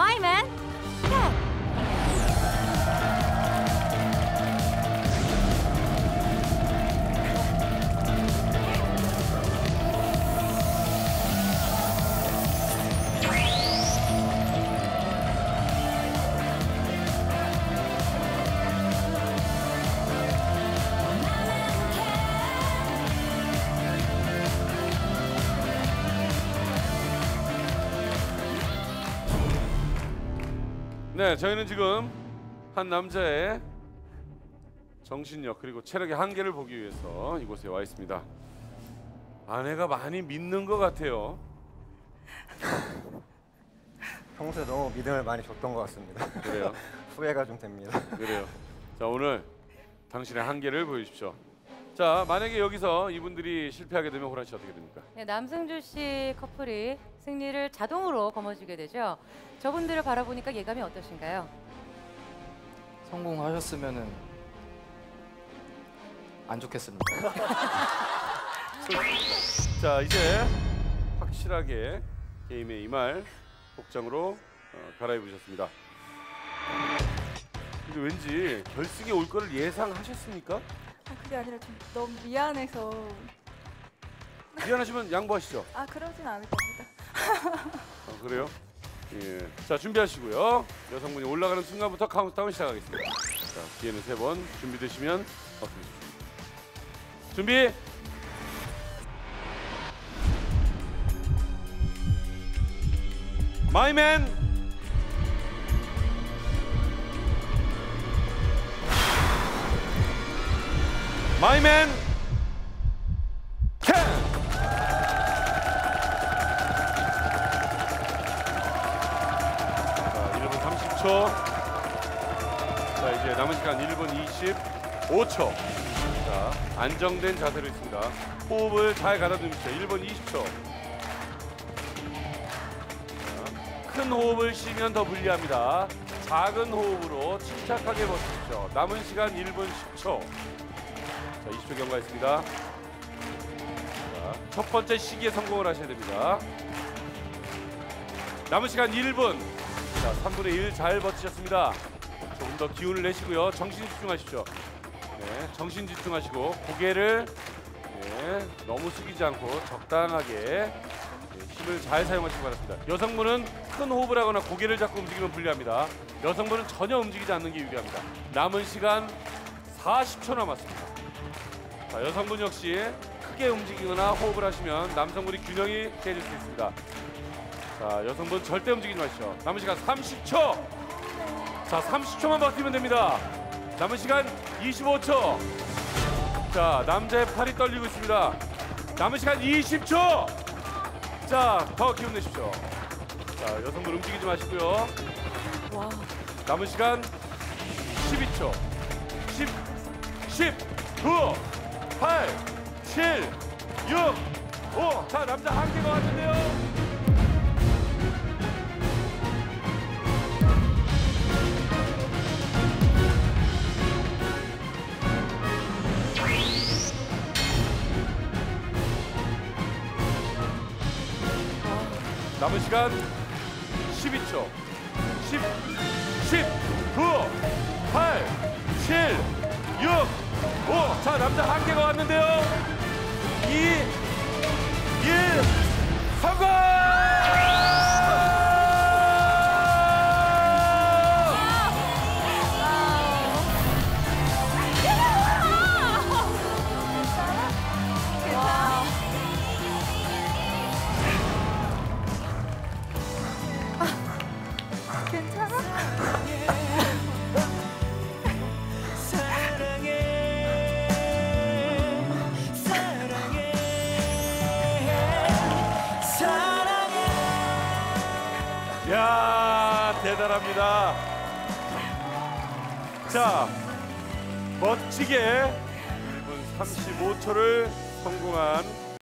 마이 네, 저희는 지금 한 남자의 정신력 그리고 체력의 한계를 보기 위해서 이곳에 와 있습니다. 아내가 많이 믿는 것 같아요. 평소에 너무 믿음을 많이 줬던 것 같습니다. 그래요. 후회가 좀 됩니다. 그래요. 자 오늘 당신의 한계를 보여주십시오. 자 만약에 여기서 이분들이 실패하게 되면 호란 씨 어떻게 됩니까? 네, 남승주 씨 커플이 승리를 자동으로 거머쥐게 되죠. 저분들을 바라보니까 예감이 어떠신가요? 성공하셨으면은 안 좋겠습니다. 자 이제 확실하게 게임에 임할 복장으로 어, 갈아입으셨습니다. 근데 왠지 결승에 올 거를 예상하셨습니까? 아 그게 아니라 좀 너무 미안해서 미안하시면 양보하시죠. 아 그러진 않을 겁니다. 아, 그래요? 예. 자 준비하시고요. 여성분이 올라가는 순간부터 카운트다운 시작하겠습니다. 자 기회는 세 번 준비되시면 어떻게 주십시오. 준비. 마이맨. 마이맨. 캔. 자, 1분 30초. 자, 이제 남은 시간 1분 25초. 자, 안정된 자세로 있습니다. 호흡을 잘 가다듬으십시오. 1분 20초. 자, 큰 호흡을 쉬면 더 불리합니다. 작은 호흡으로 침착하게 버티십시오. 남은 시간 1분 10초. 자, 20초 경과했습니다. 자, 첫 번째 시기에 성공을 하셔야 됩니다. 남은 시간 1분. 자, 3분의 1 잘 버티셨습니다. 조금 더 기운을 내시고요. 정신 집중하십시오. 네, 정신 집중하시고 고개를 네, 너무 숙이지 않고 적당하게 네, 힘을 잘 사용하시기 바랍니다. 여성분은 큰 호흡을 하거나 고개를 잡고 움직이면 불리합니다. 여성분은 전혀 움직이지 않는 게 유리합니다. 남은 시간 40초 남았습니다. 자, 여성분 역시 크게 움직이거나 호흡을 하시면 남성분이 균형이 깨질 수 있습니다. 자, 여성분 절대 움직이지 마시죠. 남은 시간 30초. 자, 30초만 버티면 됩니다. 남은 시간 25초. 자, 남자의 팔이 떨리고 있습니다. 남은 시간 20초. 자, 더 기운 내십시오. 자, 여성분 움직이지 마시고요. 와 남은 시간 12초. 10, 10, 9, 8, 7, 6, 5. 자, 남자 한 개가 왔는데요. 남은 시간 12초. 10, 10, 9, 8, 7, 6, 5. 자, 남자 한 개가 왔는데요. 2, 대단합니다. 자, 멋지게 1분 35초를 성공한